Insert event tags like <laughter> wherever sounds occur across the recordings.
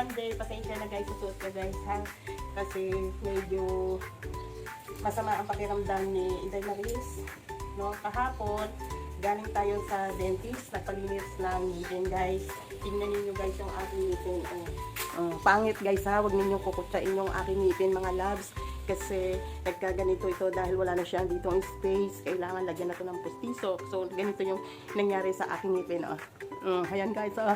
Sunday. Pasensya na guys sa suot ko guys ha. Kasi medyo masama ang pakiramdam ni Inday Maris. No, kahapon, galing tayo sa dentist, nagpalinis ng ngipin guys. Tingnan niyo guys yung aking ngipin. Oh. Oh, pangit guys ha, huwag ninyong kukutsain yung aking ngipin mga loves. Kasi nagkaganito ito dahil wala na siya dito ang space. Kailangan lagyan na to ng pustiso. So ganito yung nangyari sa aking ngipin. Oh. Mm, ayan guys, oh.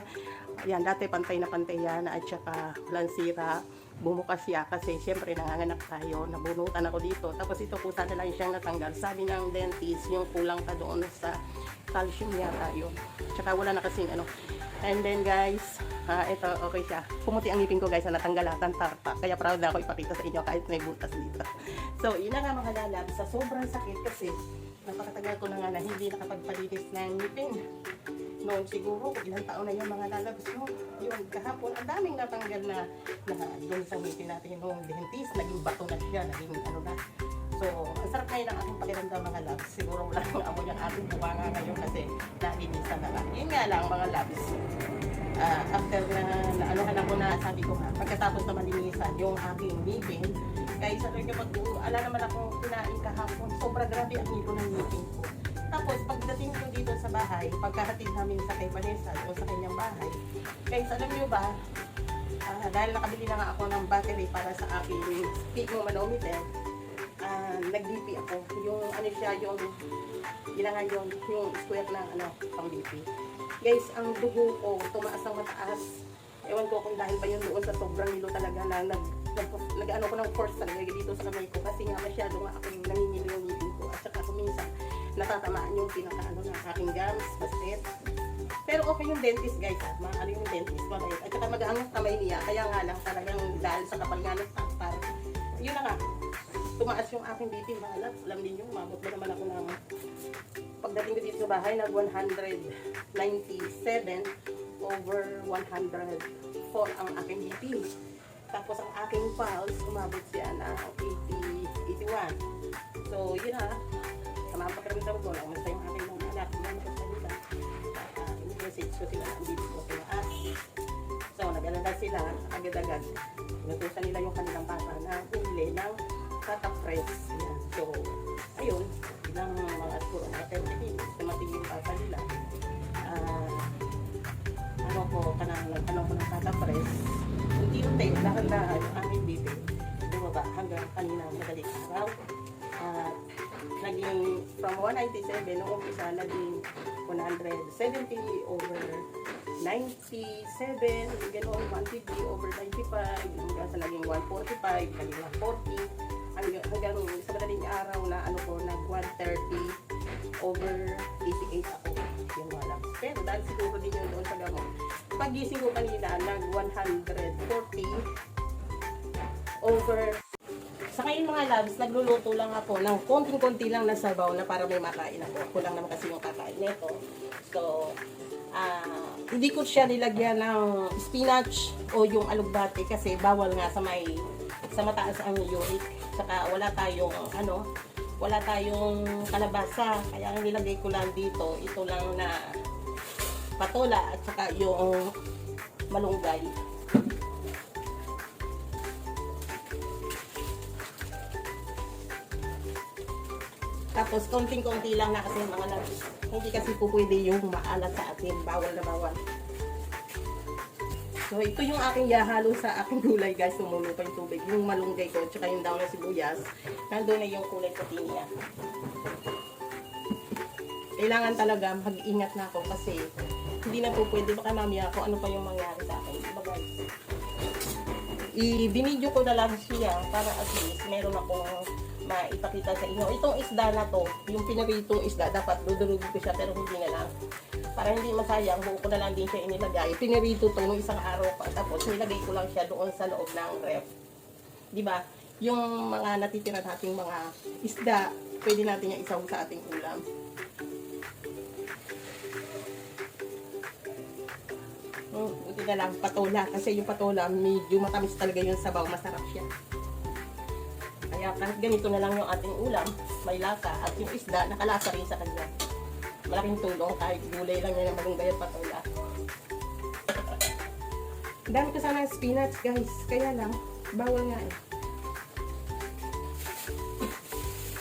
Ayan, dati pantay na pantay yan at saka walang sira. Bumukas siya kasi syempre nanganganak tayo. Nabunutan ako dito. Tapos ito po sana lang siyang natanggal. Sabi ng dentist, yung kulang pa doon sa calcium yata yun. Tsaka wala na kasing ano. And then guys, ah, ito okay siya. Pumuti ang ngipin ko guys na natanggalatan tarpa. Kaya proud na ako ipakita sa inyo kahit may butas dito. So, yun na nga mga lalab. Sa sobrang sakit kasi napakatagal ko na nga na hindi nakapagpalinis ng ngipin noon siguro ilang taon na yung mga lalabas no yun kahapon ang daming natanggal na na doon sa ngipin natin noong dentist naging bato na siya naging ano na so ang sarap ngayon ang aking pakiramdam mga labs siguro wala nang amoy ang ating bunganga ngayon kasi nalinisan na lang. Yun nga lang mga labs Ah, after na, na anuhan ako na sabi ko nga pagkatapos na malinisan yung aking ngipin kahit sa rin pag ala naman akong kinain kahapon. Sobra grabe ang ngipin ng ngipin ko. Tapos, pagdating ko dito sa bahay, pagkahatid namin sa kay Vanessa o sa kanyang bahay, guys, alam niyo ba, ah, dahil nakabili na nga ako ng battery para sa aking speaking manometer, nag-BP ako. Yung ano siya, yung, yun na nga yun, yung square na ano, pang BP. Guys, ang dugo ko, tumaas ng mataas. Ewan ko kung dahil ba yun doon sa sobrang nilo talaga na nag, nag, nag ano ko ng force talaga dito sa kamay ko kasi nga masyado nga ako yung nangingili yung ngipin ko at saka kuminsan natatamaan yung pinaka ano ng aking gums, basket. Pero okay yung dentist guys ha, maano yung dentist, mabait. At saka mag-aangat kamay niya, kaya nga lang talagang dahil sa kapal nga ng tampar. Yun na nga, tumaas yung aking BP, mahalap. Alam niyo, umabot ba naman ako ng pagdating ko dito sa bahay, nag 197 over 104 ang aking BP. Tapos ang aking pulse, umabot siya ng 80, 81. So, yun na, sama ang pakiramdam ko, namusta yung aking mga anak, yan sa nila. Uh, message ko sila, ang ko tumaas. So, nag-alala sila, agad-agad. Inutusan nila yung kanilang papa na huli ng katapress. Yan. So, ayun, ilang mga mga 30 minutes, dumating yung papa nila. Ah, ano ko, kanang, ano ko ng katapress. Unti-unti, dahan-dahan, ang aming bibig. Bumaba hanggang kanina madaling araw. At naging from 197 noong umpisa naging 170 over 97 ganoon 150 over 95 hanggang sa naging 145 naging 140 hanggang, hanggang sa madaling araw na ano ko nag 130 over 88 ako yung wala pero dahil siguro din yun doon sa gamot pagising ko kanina nag 140 over sa ngayon mga loves, nagluluto lang ako ng konting-konti lang na sabaw na para may makain ako. Ako lang naman kasi yung kakain nito. So, ah, hindi ko siya nilagyan ng spinach o yung alugbate kasi bawal nga sa may sa mataas ang uric. Saka wala tayong ano, wala tayong kalabasa. Kaya ang nilagay ko lang dito, ito lang na patola at saka yung malunggay. Tapos, konting-konti lang na kasi mga labis. Hindi kasi po pwede yung maalat sa atin. Bawal na bawal. So, ito yung aking yahalo sa aking gulay, guys. Tumulo pa yung tubig. Yung malunggay ko, tsaka yung daw na sibuyas. Nandun na yung kulay puti niya. Kailangan talaga mag-ingat na ako kasi hindi na po pwede. Baka mamaya ako ano pa yung mangyari sa akin. Diba, guys? I-binidyo ko na lang siya para at least meron akong maipakita sa inyo. Itong isda na to, yung pinaritong isda, dapat dudurugin ko siya pero hindi na lang. Para hindi masayang, buo ko na lang din siya inilagay. Pinarito to nung isang araw pa. Tapos nilagay ko lang siya doon sa loob ng ref. Ba? Yung mga natitira nating mga isda, pwede natin yung isaw sa ating ulam. Hmm, buti na lang, patola. Kasi yung patola, medyo matamis talaga yung sabaw. Masarap siya. Kaya kahit ganito na lang yung ating ulam, may lasa. At yung isda, nakalasa rin sa kanya. Malaking tulong kahit gulay lang yan ang malunggay at patola. Dami ko sana spinach, guys. Kaya lang, bawal nga eh.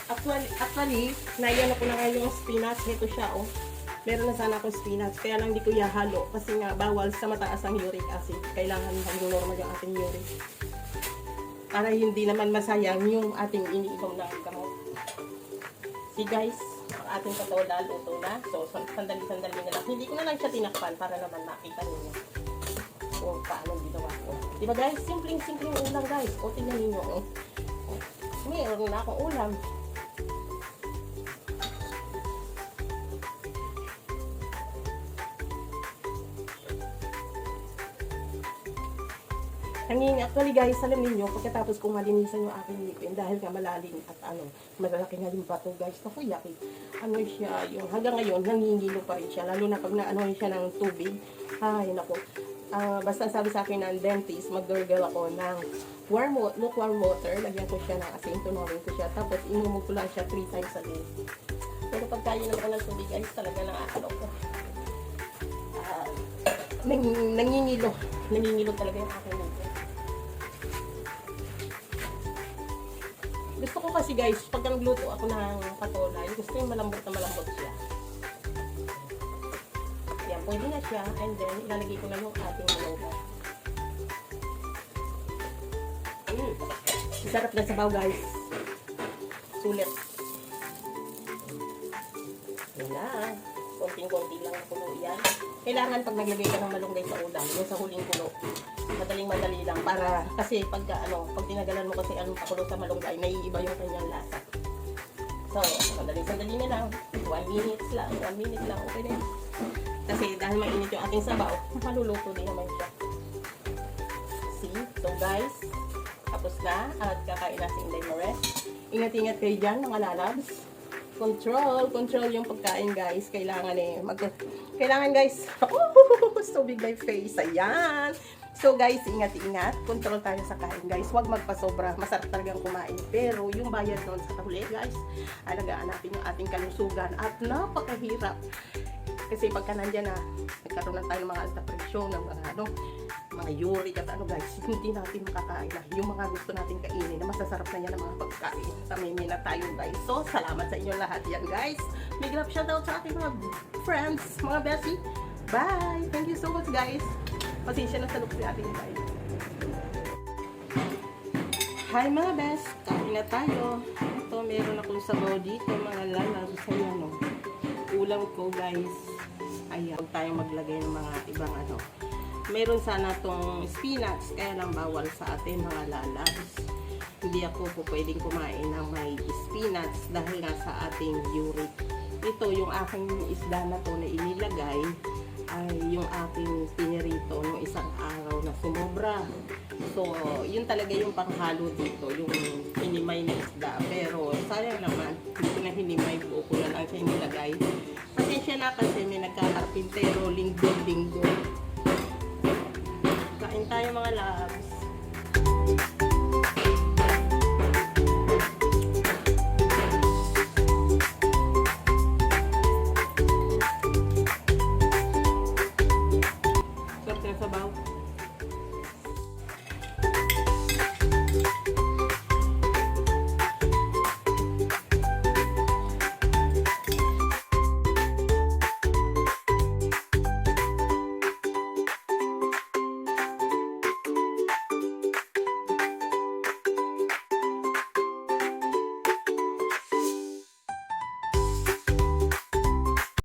Actually, actually naiyan ko na nga yung spinach. Ito siya, oh. Meron na sana akong spinach. Kaya lang hindi ko ihalo. Kasi nga, bawal sa mataas ang uric acid. Kailangan maging normal yung ating uric. Para hindi naman masayang yung ating iniinom na gamot. See guys, ang ating patola luto na. So, sandali-sandali na lang. Hindi ko na lang siya tinakpan para naman makita ninyo kung paano ginawa ko. Diba guys, simpleng-simpleng ulam guys. O, tingnan ninyo. Oh, Mayroon na akong ulam. Nanging actually guys, alam niyo pagkatapos kong malinisan yung aking ngipin dahil nga malalim at ano, malalaki nga yung bato guys, naku yaki. Ano siya, yung hanggang ngayon, nangingilo pa rin siya, lalo na pag naano siya ng tubig. Ay, naku. Ah, basta sabi sa akin ng dentist, mag-gargle ako ng warm water, lukewarm water, lagyan ko siya ng asin, tunawin ko siya, tapos inumo ko lang siya 3 times a day. Pero pag kayo naman ng tubig guys, talaga na ano ko. Ah, nang, nangingilo. Nangingilo talaga yung aking ngipin. Gusto ko kasi guys, pag nagluto ako ng patola, gusto yung malambot na malambot siya. Yan, pwede na siya. And then, ilalagay ko na yung ating maloga. Mm. Sarap na sabaw guys. Sulit. Yan na. Konting-konti lang ang kulo yan. Kailangan pag naglagay ka ng malunggay sa ulam, yung sa huling kulo, madaling madali lang para kasi pag ano, pag tinagalan mo kasi anong pakulo sa malunggay, naiiba yung kanyang lasa. So, madaling sandali na lang. 1 minutes lang, 1 minute lang, okay na yun. Kasi dahil mainit yung ating sabaw, maluluto din naman siya. See? So guys, tapos na at kakain na si Inday Mares. Ingat-ingat kayo dyan mga lalabs. Control, control yung pagkain guys. Kailangan eh, mag kailangan guys, <laughs> oh, so big my face, ayan. So guys, ingat-ingat, control tayo sa kain guys. Huwag magpasobra, masarap talagang kumain. Pero yung bayad doon sa tahuli guys, alagaan natin yung ating kalusugan at napakahirap. Kasi pagka nandyan na, nagkaroon na tayo ng mga alta presyon, ng mga ano, mga uric at ano guys, hindi natin makakain na yung mga gusto natin kainin na masasarap na yan ang mga pagkain. Tamimi na tayo guys. So, salamat sa inyo lahat yan guys. Big love shoutout sa ating mga friends, mga bestie. Bye! Thank you so much guys. Pasensya na sa look si ating guys. Hi mga best! Kain na tayo. Ito, meron akong sabaw dito, mga lalab sa ano. Ulam ko guys. Ayan, huwag tayong maglagay ng mga ibang ano. Meron sana tong spinach, kaya lang bawal sa atin mga lalabs. Hindi ako po pwedeng kumain ng may spinach dahil nga sa ating uric. Ito, yung aking isda na to na inilagay, ay yung aking pinirito nung isang araw na sumobra. So, yun talaga yung panghalo dito, yung hinimay na isda. Pero, sayang naman, hindi ko na hinimay, buo ko na lang siya nilagay. Pasensya na kasi may nagkakarpintero, linggo-linggo. Kain tayo mga labs.